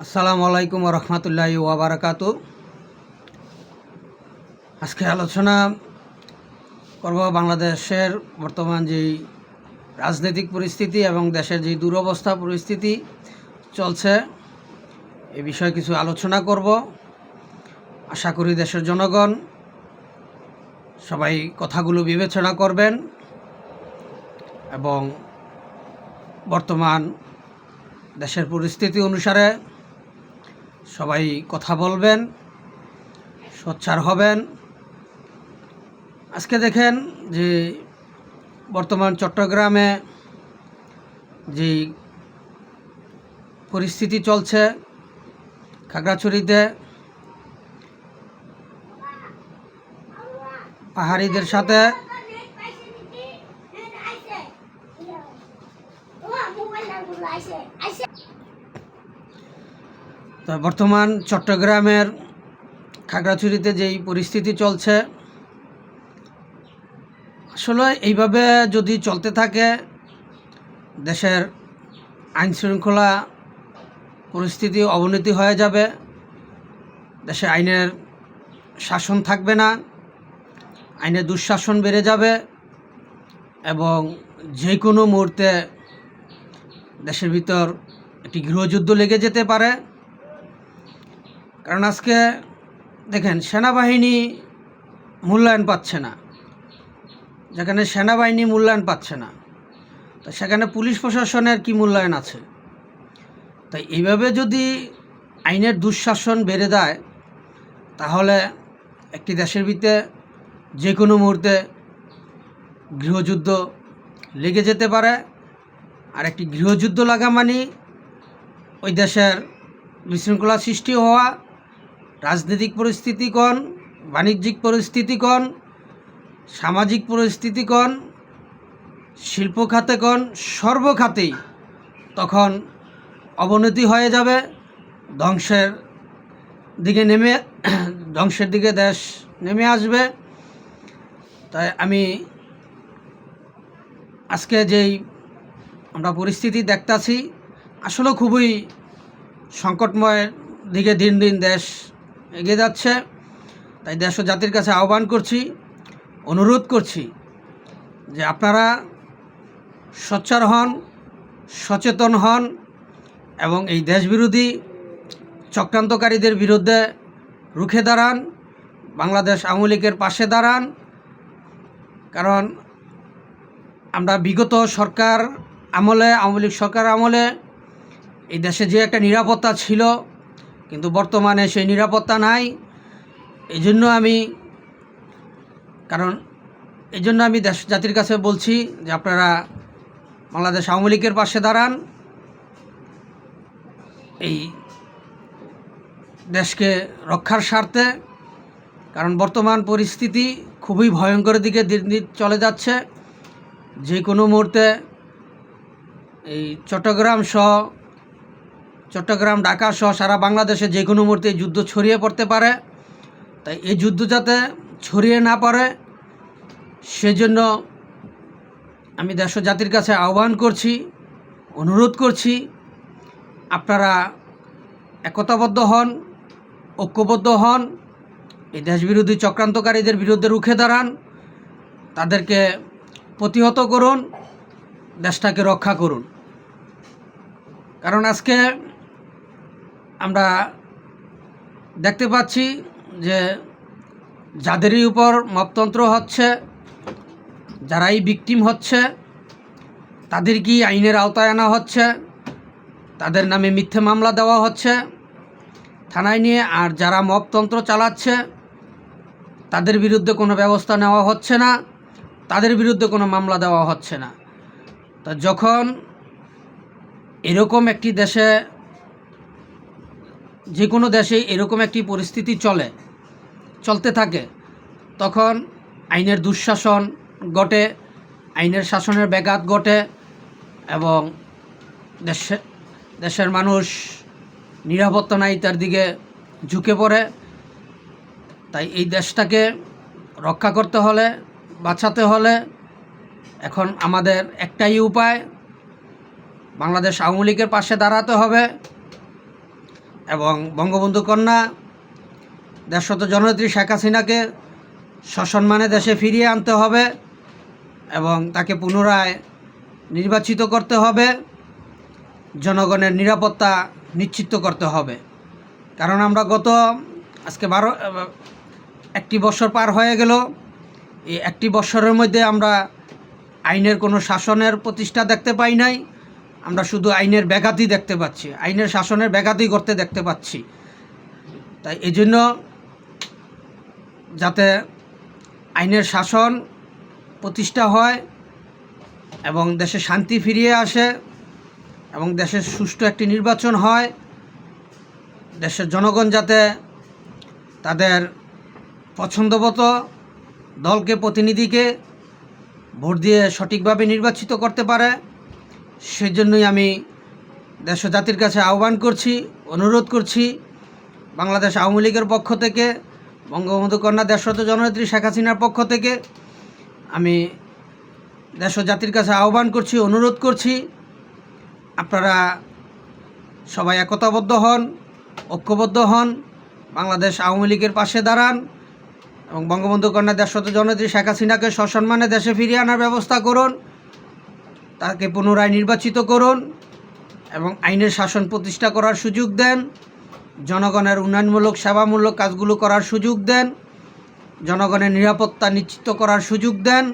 আসসালামু আলাইকুম রহমতুল্লাহ ওয়াবারাকাতু আজকে আলোচনা করব বাংলাদেশের বর্তমান যেই রাজনৈতিক পরিস্থিতি এবং দেশের যে দুরবস্থা পরিস্থিতি চলছে, এ বিষয়ে কিছু আলোচনা করব। আশা করি দেশের জনগণ সবাই কথাগুলো বিবেচনা করবেন এবং বর্তমান দেশের পরিস্থিতি অনুসারে সবাই কথা বলবেন, সোচ্চার হবেন। আজকে দেখেন যে বর্তমান চট্টগ্রামে যে পরিস্থিতি চলছে খাগড়াছড়িতে, পাহাড়িদের সাথে। তো বর্তমান চট্টগ্রামের খাগড়াছড়িতে যেই পরিস্থিতি চলছে, আসলে এইভাবে যদি চলতে থাকে, দেশের আইন শৃঙ্খলা পরিস্থিতি অবনতি হয়ে যাবে, দেশে আইনের শাসন থাকবে না, আইনের দুঃশাসন বেড়ে যাবে এবং যে কোনো মুহূর্তে দেশের ভিতর একটি গৃহযুদ্ধ লেগে যেতে পারে। কারণ আজকে দেখেন, সেনাবাহিনী মূল্যায়ন পাচ্ছে না। যেখানে সেনাবাহিনী মূল্যায়ন পাচ্ছে না, তো সেখানে পুলিশ প্রশাসনের কি মূল্যায়ন আছে? তাই এইভাবে যদি আইনের দুঃশাসন বেড়ে দেয় তাহলে একটি দেশের ভিতরে যে কোনো মুহূর্তে গৃহযুদ্ধ লেগে যেতে পারে। আর একটি গৃহযুদ্ধ লাগা মানে ওই দেশের বিশৃঙ্খলা সৃষ্টি হওয়া রাজনৈতিক পরিস্থিতি কন বাণিজ্যিক পরিস্থিতি কন সামাজিক পরিস্থিতি কন শিল্প খাতে কন সর্বখাতেই তখন অবনতি হয়ে যাবে, ধ্বংসের দিকে নেমে, ধ্বংসের দিকে দেশ নেমে আসবে। তাই আমি আজকে যেই আমরা পরিস্থিতি দেখতাছি আসলে খুবই সংকটময় দিকে দিন দিন দেশ এগিয়ে যাচ্ছে। তাই দেশ ও জাতির কাছে আহ্বান করছি, অনুরোধ করছি যে আপনারা সোচ্চার হন, সচেতন হন এবং এই দেশবিরোধী চক্রান্তকারীদের বিরুদ্ধে রুখে দাঁড়ান, বাংলাদেশ আওয়ামী লীগের পাশে দাঁড়ান। কারণ আমরা বিগত সরকার আমলে, আওয়ামী লীগ সরকার আমলে এই দেশে যে একটা নিরাপত্তা ছিল কিন্তু বর্তমানে সেই নিরাপত্তা নাই। এই জন্য আমি, কারণ এই জন্য আমি দেশ জাতির কাছে বলছি যে আপনারা বাংলাদেশ আওয়ামী লীগের পাশে দাঁড়ান। এই দেশকে রক্ষার স্বার্থে, কারণ বর্তমান পরিস্থিতি খুবই ভয়ঙ্কর দিকে দিন দিন চলে যাচ্ছে। যে কোনো মুহূর্তে এই চট্টগ্রাম সহ চট্টগ্রাম, ঢাকা সহ সারা বাংলাদেশে যে কোনো মুহূর্তে যুদ্ধ ছড়িয়ে পড়তে পারে। তাই এই যুদ্ধ যাতে ছড়িয়ে না পড়ে, সেজন্য আমি দেশ জাতির কাছে আহ্বান করছি, অনুরোধ করছি, আপনারা একতাবদ্ধ হন, ঐক্যবদ্ধ হন, এই দেশবিরোধী চক্রান্তকারীদের বিরুদ্ধে রুখে দাঁড়ান, তাদেরকে প্রতিহত করুন, দেশটাকে রক্ষা করুন। কারণ আজকে আমরা দেখতে পাচ্ছি যে যাদেরই উপর মপতন্ত্র হচ্ছে, যারাই বিক্টিম হচ্ছে তাদের কি আইনের আওতায় আনা হচ্ছে, তাদের নামে মিথ্যে মামলা দেওয়া হচ্ছে। থানায় নিয়ে আর যারা মপতন্ত্র চালাচ্ছে, তাদের বিরুদ্ধে কোনো ব্যবস্থা নেওয়া হচ্ছে না, তাদের বিরুদ্ধে কোনো মামলা দেওয়া হচ্ছে না। তা যখন এরকম একটি দেশে যে কোনো দেশে এরকম একটি পরিস্থিতি চলে, চলতে থাকে, তখন আইনের দুঃশাসন ঘটে, আইনের শাসনের ব্যাঘাত ঘটে এবং দেশে, দেশের মানুষ নিরাপত্তা নাই, তার দিকে ঝুঁকে পড়ে। তাই এই দেশটাকে রক্ষা করতে হলে, বাঁচাতে হলে এখন আমাদের একটাই উপায়, বাংলাদেশ আওয়ামী লীগের পাশে দাঁড়াতে হবে। এবং বঙ্গবন্ধু কন্যা দেশত জননেত্রী শেখ হাসিনাকে সসম্মানে দেশে ফিরিয়ে আনতে হবে এবং তাকে পুনরায় নির্বাচিত করতে হবে। জনগণের নিরাপত্তা নিশ্চিত করতে হবে। কারণ আমরা গত, আজকে বারো, একটি বছর পার হয়ে গেল। এই একটি বছরের মধ্যে আমরা আইনের কোনো শাসনের প্রতিষ্ঠা দেখতে পাই নাই। আমরা শুধু আইনের ব্যাঘাতই দেখতে পাচ্ছি, আইনের শাসনের ব্যাঘাতই করতে দেখতে পাচ্ছি। তাই এই জন্য যাতে আইনের শাসন প্রতিষ্ঠা হয় এবং দেশে শান্তি ফিরিয়ে আসে এবং দেশের সুষ্ঠু একটি নির্বাচন হয়, দেশের জনগণ যাতে তাদের পছন্দমতো দলকে, প্রতিনিধিকে ভোট দিয়ে সঠিকভাবে নির্বাচিত করতে পারে। সেজন্যই আমি দেশ জাতির কাছে আহ্বান করছি, অনুরোধ করছি বাংলাদেশ আওয়ামী লীগের পক্ষ থেকে, বঙ্গবন্ধু কন্যা দেশরত জননেত্রী শেখ হাসিনার পক্ষ থেকে আমি দেশ জাতির কাছে আহ্বান করছি, অনুরোধ করছি। আপনারা সবাই একতাবদ্ধ হন, ঐক্যবদ্ধ হন, বাংলাদেশ আওয়ামী লীগের পাশে দাঁড়ান এবং বঙ্গবন্ধু কন্যা দেশরত জননেত্রী শেখ হাসিনাকে সসম্মানে দেশে ফিরিয়ে আনার ব্যবস্থা করুন। তাকে পুনরায় নির্বাচিত করুন এবং আইনের শাসন প্রতিষ্ঠা করার সুযোগ দেন। জনগণের উন্নয়নমূলক, সেবামূলক কাজগুলো করার সুযোগ দেন। জনগণের নিরাপত্তা নিশ্চিত করার সুযোগ দেন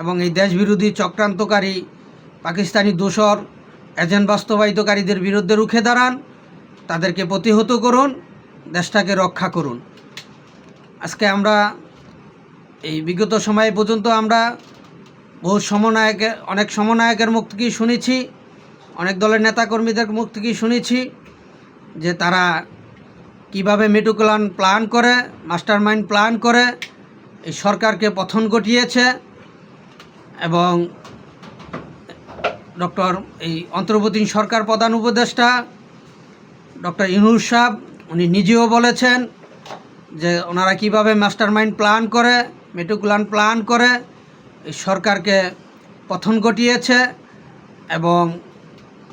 এবং এই দেশবিরোধী চক্রান্তকারী পাকিস্তানি দোসর এজেন্ট বাস্তবায়িতকারীদের বিরুদ্ধে রুখে দাঁড়ান, তাদেরকে প্রতিহত করুন, দেশটাকে রক্ষা করুন। আজকে আমরা এই বিগত সময় পর্যন্ত আমরা বহু সমনায়কের, অনেক সমনায়কের মুখ থেকেই শুনেছি, অনেক দলের নেতাকর্মীদের মুখ থেকেই শুনেছি যে তারা কীভাবে মেটুকুলান প্ল্যান করে মাস্টার মাইন্ড প্ল্যান করে, এই সরকারকে পথন ঘটিয়েছে এবং ডক্টর, এই অন্তর্বর্তী সরকার প্রধান উপদেষ্টা ডক্টর ইনুর সাহ উনি নিজেও বলেছেন যে ওনারা কীভাবে মাস্টার মাইন্ড প্ল্যান করে, মেটুকুলান প্ল্যান করে সরকারকে পথন ঘটিয়েছে এবং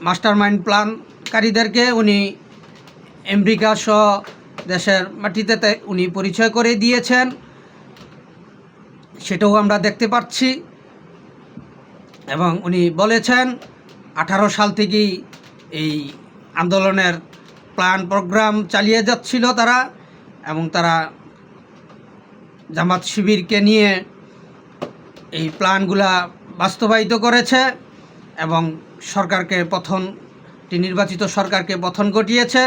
মাস্টার মাইন্ড প্ল্যানকারীদেরকে উনি আমেরিকা সহ দেশের মাটিতে উনি পরিচয় করে দিয়েছেন। সেটাও আমরা দেখতে পাচ্ছি। এবং উনি বলেছেন, আঠারো সাল থেকেই এই আন্দোলনের প্ল্যান প্রোগ্রাম চালিয়ে যাচ্ছিল তারা এবং তারা জামাত শিবিরকে নিয়ে এই প্ল্যানগুলা বাস্তবায়িত করেছে এবং সরকারকে পথন, একটি নির্বাচিত সরকারকে পথন ঘটিয়েছে।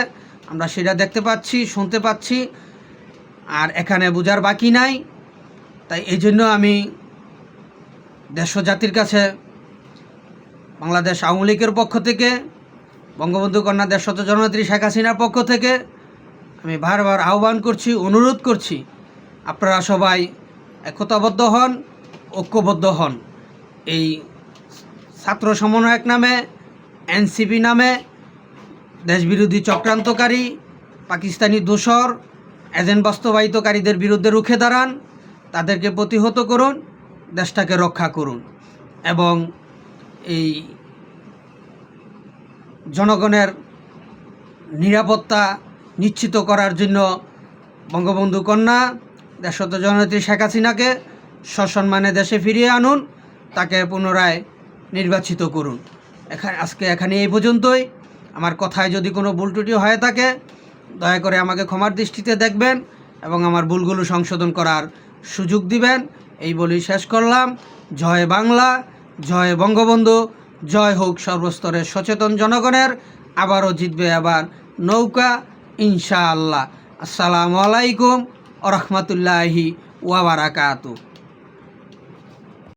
আমরা সেটা দেখতে পাচ্ছি, শুনতে পাচ্ছি, আর এখানে বোঝার বাকি নাই। তাই এই জন্য আমি দেশ জাতির কাছে, বাংলাদেশ আওয়ামী লীগের পক্ষ থেকে, বঙ্গবন্ধু কন্যা দেশত জননেত্রী শেখ হাসিনার পক্ষ থেকে, আমি বারবার আহ্বান করছি, অনুরোধ করছি, আপনারা সবাই একতাবদ্ধ হন। ঐক্যবদ্ধ হন। এই ছাত্র সমন্বয়ক নামে, এনসিপি নামে, দেশবিরোধী চক্রান্তকারী, পাকিস্তানি দোসর এজেন্ট বাস্তবায়িতকারীদের বিরুদ্ধে রুখে দাঁড়ান, তাদেরকে প্রতিহত করুন, দেশটাকে রক্ষা করুন এবং এই জনগণের নিরাপত্তা নিশ্চিত করার জন্য বঙ্গবন্ধু কন্যা দেশত জননেত্রী শেখ হাসিনাকে সসম্মানে দেশে ফিরিয়ে আনুন, তাকে পুনরায় নির্বাচিত করুন। এখানে আজকে এখানে এই পর্যন্তই। আমার কথায় যদি কোনো ভুল ত্রুটি হয়ে থাকে, দয়া করে আমাকে ক্ষমার দৃষ্টিতে দেখবেন এবং আমার ভুলগুলো সংশোধন করার সুযোগ দিবেন। এই বলেই শেষ করলাম। জয় বাংলা, জয় বঙ্গবন্ধু, জয় হোক সর্বস্তরের সচেতন জনগণের। আবারও জিতবে আবার নৌকা, ইনশাআল্লাহ। আসসালামু আলাইকুম ওরহমতুল্লাহি ওয়াবারাকাতু